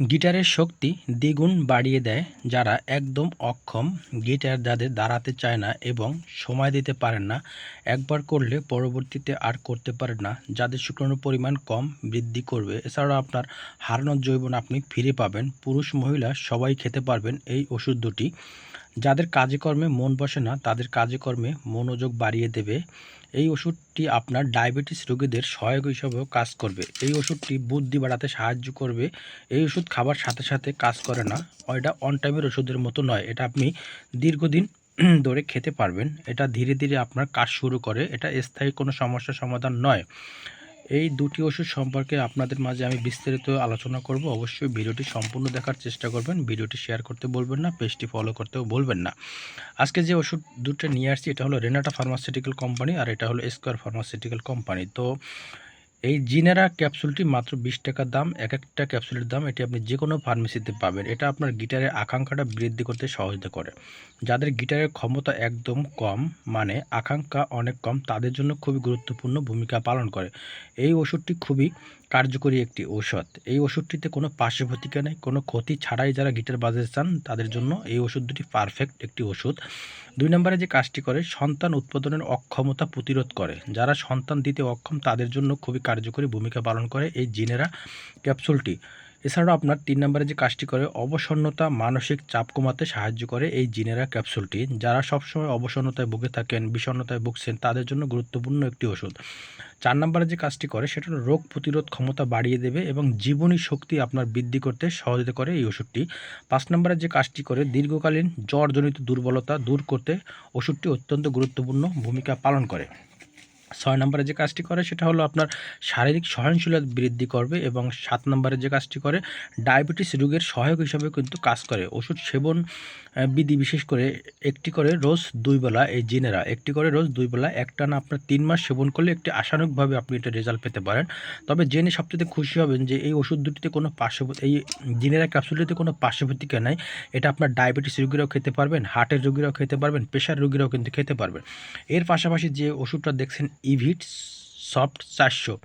গিটারের শক্তি দ্বিগুণ বাড়িয়ে দেয় যারা একদম অক্ষম। গিটার যাদের দাঁড়াতে চায় না এবং সময় দিতে পারেন না, একবার করলে পরবর্তীতে আর করতে পারেন না। যাদের শুক্রাণুর পরিমাণ কম বৃদ্ধি করবে, এছাড়াও আপনার হারানোর জৈবন আপনি ফিরে পাবেন। পুরুষ মহিলা সবাই খেতে পারবেন এই ওষুধ দুটি। যাদের কাজে কর্মে মন বসে না, তাদের কাজে কর্মে মনোযোগ বাড়িয়ে দেবে। এই ওষুধটি আপনার ডায়াবেটিস রোগীদের সহায়ক হিসাবেও কাজ করবে। এই ওষুধটি বুদ্ধি বাড়াতে সাহায্য করবে। এই ওষুধ খাবার সাথে সাথে কাজ করে না। এটা অন টাইমের ওষুধের মতো নয়। এটা আপনি দীর্ঘদিন ধরে খেতে পারবেন। এটা ধীরে ধীরে আপনার কাজ শুরু করে। এটা স্থায়ী কোনো সমস্যার সমাধান নয়। এই দুটি ওষুধ সম্পর্কে আপনাদের মাঝে আমি বিস্তারিত আলোচনা করব। অবশ্যই ভিডিওটি সম্পূর্ণ দেখার চেষ্টা করবেন, ভিডিওটি শেয়ার করতে বলবেন না, পেজটি ফলো করতেও বলবেন না। আজকে যে ওষুধ দুটো নিয়ে আসছি, এটা হলো রেনাটা ফার্মাসিউটিক্যাল কোম্পানি আর এটা হলো স্কোয়ার ফার্মাসিউটিক্যাল কোম্পানি। তো এই জিনেরা ক্যাপসুলটি মাত্র বিশ টাকার দাম, এক একটা ক্যাপসুলের দাম এটি আপনি যে কোনো ফার্মেসিতে পাবেন। এটা আপনার গিটারের আকাঙ্ক্ষাটা বৃদ্ধি করতে সহযোগিতা করে। যাদের গিটারের ক্ষমতা একদম কম মানে আকাঙ্ক্ষা অনেক কম, তাদের জন্য খুবই গুরুত্বপূর্ণ ভূমিকা পালন করে। এই ওষুধটি খুবই কার্যকরী একটি ঔষধ। এই ওষুধটিতে কোনো পার্শ্ব প্রতিক্রিয়া নেই, কোনো ক্ষতি ছাড়াই যারা গিটার বাজাতে চান, তাদের জন্য এই ওষুধ দুটি পারফেক্ট একটি ওষুধ। দুই নম্বরে যে কাজটি করে, সন্তান উৎপাদনের অক্ষমতা প্রতিরোধ করে। যারা সন্তান দিতে অক্ষম, তাদের জন্য খুবই কার্যকরী ভূমিকা পালন করে এই জিনেরা ক্যাপসুলটি। এছাড়াও আপনার তিন নম্বরে যে কাজটি করে, অবসন্নতা মানসিক চাপ কমাতে সাহায্য করে এই জিনেরা ক্যাপসুলটি। যারা সবসময় অবসন্নতায় ভুগে থাকেন, বিষণ্ণতায় ভুগছেন, তাদের জন্য গুরুত্বপূর্ণ একটি ওষুধ। চার নম্বরে যে কাজটি করে, সেটা রোগ প্রতিরোধ ক্ষমতা বাড়িয়ে দেবে এবং জীবনী শক্তি আপনার বৃদ্ধি করতে সহযোগিতা করে এই ওষুধটি। পাঁচ নম্বরে যে কাজটি করে, দীর্ঘকালীন জ্বরজনিত দুর্বলতা দূর করতে ওষুধটি অত্যন্ত গুরুত্বপূর্ণ ভূমিকা পালন করে। ছয় নম্বরে যে কাজটি করে সেটা হলো আপনার শারীরিক সহনশীলতা বৃদ্ধি করবে এবং সাত নম্বরে যে কাজটি করে, ডায়াবেটিস রোগের সহায়ক হিসাবে কিন্তু কাজ করে। ওষুধ সেবন বিধি বিশেষ করে একটি করে রোজ দুই বেলা, এই জিনেরা, একটি করে রোজ দুই বেলা একটা না আপনার তিন মাস সেবন করলে একটি আশানুকভাবে আপনি এটা রেজাল্ট পেতে পারেন। তবে জেনে সবচেয়ে খুশি হবেন যে এই ওষুধ দুটিতে কোনো পার্শ্ব এই জিনেরা ক্যাপসুলটিতে কোনো পার্শ্ব প্রতিক্রিয়া নাই। এটা আপনার ডায়াবেটিস রোগীরাও খেতে পারবেন, হার্টের রোগীরাও খেতে পারবেন, প্রেশার রোগীরাও কিন্তু খেতে পারবেন। এর পাশাপাশি যে ওষুধটা দেখছেন ইভিট সফট চারশো।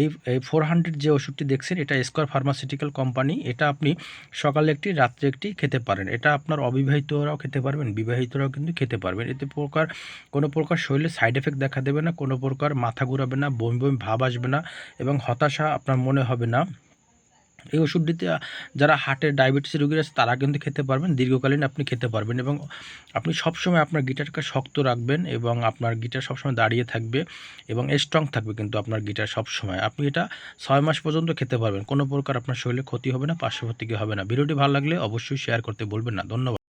এই ফোর হান্ড্রেড যে ওষুধটি দেখছেন, এটা স্কোয়ার ফার্মাসিউটিক্যাল কোম্পানি এটা আপনি সকালে একটি, রাত্রে একটি খেতে পারেন। এটা আপনার অবিবাহিতরাও খেতে পারবেন, বিবাহিতরাও কিন্তু খেতে পারবেন। এতে প্রকার, কোনো প্রকার শরীরে সাইড এফেক্ট দেখা দেবে না, কোনো প্রকার মাথা ঘুরাবে না, বমি বমি ভাব আসবে না এবং হতাশা আপনার মনে হবে না। এই ওষুধটিতে যারা হার্টের ডায়াবেটিস রোগীরা আছে, তারা কিন্তু খেতে পারবেন, দীর্ঘকালীন আপনি খেতে পারবেন এবং আপনি সবসময় আপনার গিটারকে শক্ত রাখবেন এবং আপনার গিটার সবসময় দাঁড়িয়ে থাকবে এবং স্ট্রং থাকবে কিন্তু আপনার গিটার সবসময়। আপনি এটা ছয় মাস পর্যন্ত খেতে পারবেন, কোনো প্রকার আপনার শরীরে ক্ষতি হবে না পার্শ্ববর্তী হবে না। ভিডিওটি ভালো লাগলে অবশ্যই শেয়ার করতে বলবেন না। ধন্যবাদ।